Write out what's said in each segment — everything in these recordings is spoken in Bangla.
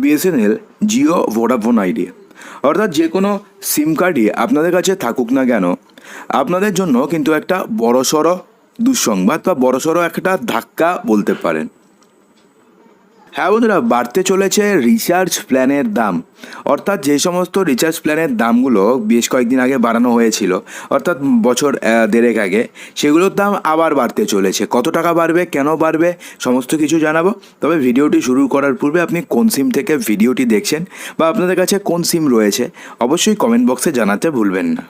বিএসএনএল, জিও ভোডাফোন আইডি অর্থাৎ যে কোনো সিম কার্ডই আপনাদের কাছে থাকুক না কেন, আপনাদের জন্য কিন্তু একটা বড়সড় দুঃসংবাদ বা বড়সড় একটা ধাক্কা বলতে পারেন। হ্যাঁ বন্ধুরা, বাড়তে চলেছে রিচার্জ প্ল্যানের দাম। অর্থাৎ যে সমস্ত রিচার্জ প্ল্যানের দামগুলো বেশ কয়েকদিন আগে বাড়ানো হয়েছিল, অর্থাৎ বছর দেড়েক আগে, সেগুলোর দাম আবার বাড়তে চলেছে। কত টাকা বাড়বে, কেন বাড়বে, সমস্ত কিছু জানাব। তবে ভিডিওটি শুরু করার পূর্বে আপনি কোন সিম থেকে ভিডিওটি দেখছেন বা আপনাদের কাছে কোন সিম রয়েছে, অবশ্যই কমেন্ট বক্সে জানাতে ভুলবেন না।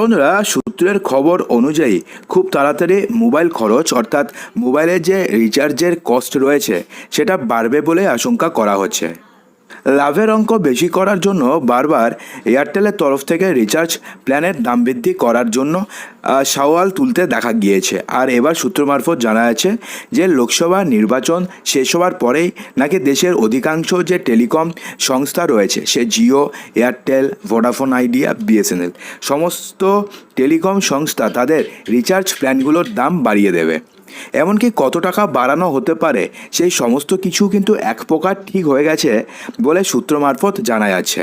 বন্ধুরা সূত্রের খবর অনুযায়ী খুব তাড়াতাড়ি মোবাইল খরচ, অর্থাৎ মোবাইলের যে রিচার্জের কস্ট রয়েছে, সেটা বাড়বে বলে আশঙ্কা করা হচ্ছে। লাভের অঙ্ক বেশি করার জন্য বারবার এয়ারটেলের তরফ থেকে রিচার্জ প্ল্যানের দাম বৃদ্ধি করার জন্য সওয়াল তুলতে দেখা গিয়েছে। আর এবার সূত্র মারফত জানা যাচ্ছে যে লোকসভা নির্বাচন শেষ হওয়ার পরেই নাকি দেশের অধিকাংশ যে টেলিকম সংস্থা রয়েছে, সে Jio, Airtel, Vodafone Idea BSNL, সমস্ত টেলিকম সংস্থা তাদের রিচার্জ প্ল্যানগুলোর দাম বাড়িয়ে দেবে। এমনকি কত টাকা বাড়ানো হতে পারে, সেই সমস্ত কিছু কিন্তু এক প্রকার ঠিক হয়ে গেছে বলে সূত্র মারফত জানা যাচ্ছে।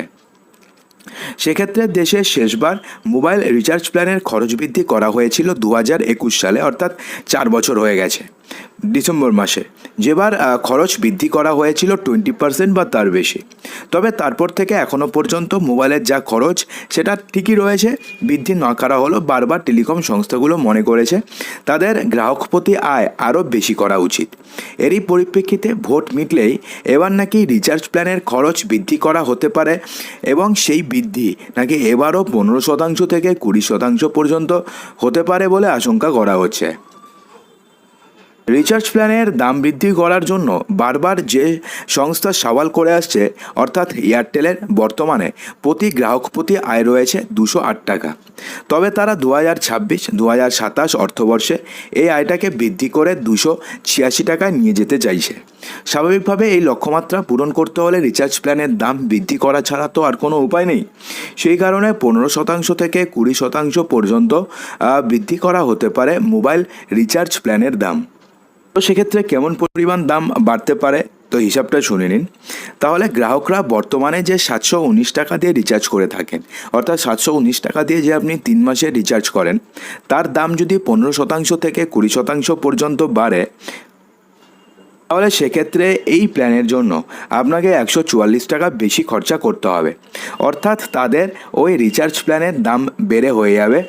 সেক্ষেত্রে দেশে শেষবার মোবাইল রিচার্জ প্ল্যানের খরচ বৃদ্ধি করা হয়েছিল দু হাজার একুশ সালে, অর্থাৎ চার বছর হয়ে গেছে। ডিসেম্বর মাসে। যেবার খরচ বৃদ্ধি করা হয়েছিল টোয়েন্টি পার্সেন্ট বা তার বেশি। তবে তারপর থেকে এখনও পর্যন্ত মোবাইলের যা খরচ, সেটা ঠিকই রয়েছে। বৃদ্ধি না করা হলো বারবার টেলিকম সংস্থাগুলো মনে করেছে, তাদের গ্রাহক প্রতি আয় আরও বেশি করা উচিত। এরই পরিপ্রেক্ষিতে ভোট মিটলেই এবার নাকি রিচার্জ প্ল্যানের খরচ বৃদ্ধি করা হতে পারে এবং সেই বৃদ্ধি নাকি এবারও পনেরো শতাংশ থেকে কুড়ি শতাংশ পর্যন্ত হতে পারে বলে আশঙ্কা করা হচ্ছে। রিচার্জ প্ল্যানের দাম বৃদ্ধি করার জন্য বারবার যে সংস্থা সওয়াল করে আসছে, অর্থাৎ এয়ারটেলের বর্তমানে প্রতি গ্রাহক প্রতি আয় রয়েছে দুশো আট টাকা। তবে তারা দু হাজার ছাব্বিশ দু হাজার সাতাশ অর্থবর্ষে এই আয়টাকে বৃদ্ধি করে দুশো ছিয়াশি টাকায় নিয়ে যেতে চাইছে। স্বাভাবিকভাবে এই লক্ষ্যমাত্রা পূরণ করতে হলে রিচার্জ প্ল্যানের দাম বৃদ্ধি করা ছাড়া তো আর কোনো উপায় নেই। সেই কারণে পনেরো শতাংশ থেকে কুড়ি শতাংশ পর্যন্ত বৃদ্ধি করা হতে পারে মোবাইল রিচার্জ প্ল্যানের দাম। তো সেক্ষেত্রে কেমন পরিমাণ দাম বাড়তে পারে? তো হিসাবটা শুনে নিন। তাহলে গ্রাহকরা বর্তমানে যে সাতশো উনিশ টাকা দিয়ে রিচার্জ করে থাকেন, অর্থাৎ সাতশো উনিশ টাকা দিয়ে যে আপনি তিন মাসে রিচার্জ করেন, তার দাম যদি পনেরো শতাংশ থেকে কুড়ি শতাংশ পর্যন্ত বাড়ে তাহলে সেক্ষেত্রে এই প্ল্যানের জন্য আপনাকে একশো চুয়াল্লিশ টাকা বেশি খরচা করতে হবে। অর্থাৎ তাদের ওই রিচার্জ প্ল্যানের দাম বেড়ে হয়ে যাবে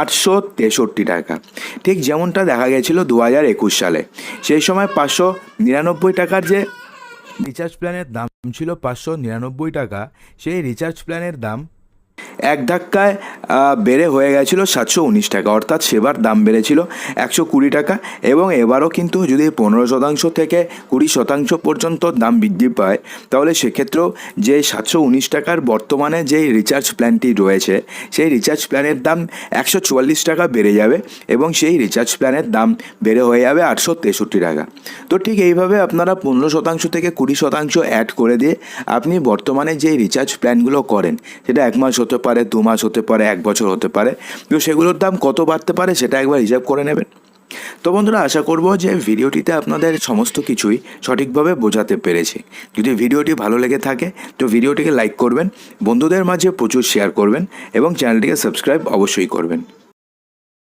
আটশো তেষট্টি টাকা। ঠিক যেমনটা দেখা গেছিল দু হাজার একুশ সালে। সেই সময় পাঁচশো নিরানব্বই টাকার যে রিচার্জ প্ল্যানের দাম ছিল পাঁচশো নিরানব্বই টাকা, সেই রিচার্জ প্ল্যানের দাম এক ধাক্কায় বেড়ে হয়ে গেছিল সাতশো উনিশ টাকা। অর্থাৎ সেবার দাম বেড়েছিল একশো কুড়ি টাকা এবং এবারও কিন্তু যদি পনেরো শতাংশ থেকে কুড়ি শতাংশ পর্যন্ত দাম বৃদ্ধি পায়, তাহলে সেক্ষেত্রেও যে সাতশো উনিশ টাকার বর্তমানে যেই রিচার্জ প্ল্যানটি রয়েছে, সেই রিচার্জ প্ল্যানের দাম একশো চুয়াল্লিশ টাকা বেড়ে যাবে এবং সেই রিচার্জ প্ল্যানের দাম বেড়ে হয়ে যাবে আটশো তেষট্টি টাকা। তো ঠিক এইভাবে আপনারা পনেরো শতাংশ থেকে কুড়ি শতাংশ অ্যাড করে দিয়ে আপনি বর্তমানে যেই রিচার্জ প্ল্যানগুলো করেন, সেটা এক মাস হতে পারে, দু মাস হতে পারে, এক বছর হতে পারে, তো সেগুলোর দাম কত বাড়তে পারে সেটা একবার হিসাব করে নেবেন। তো বন্ধুরা, আশা করব যে ভিডিওটিতে আপনাদের সমস্ত কিছুই সঠিকভাবে বোঝাতে পেরেছি। যদি ভিডিওটি ভালো লেগে থাকে, তো ভিডিওটিকে লাইক করবেন, বন্ধুদের মাঝে প্রচুর শেয়ার করবেন এবং চ্যানেলটিকে সাবস্ক্রাইব অবশ্যই করবেন।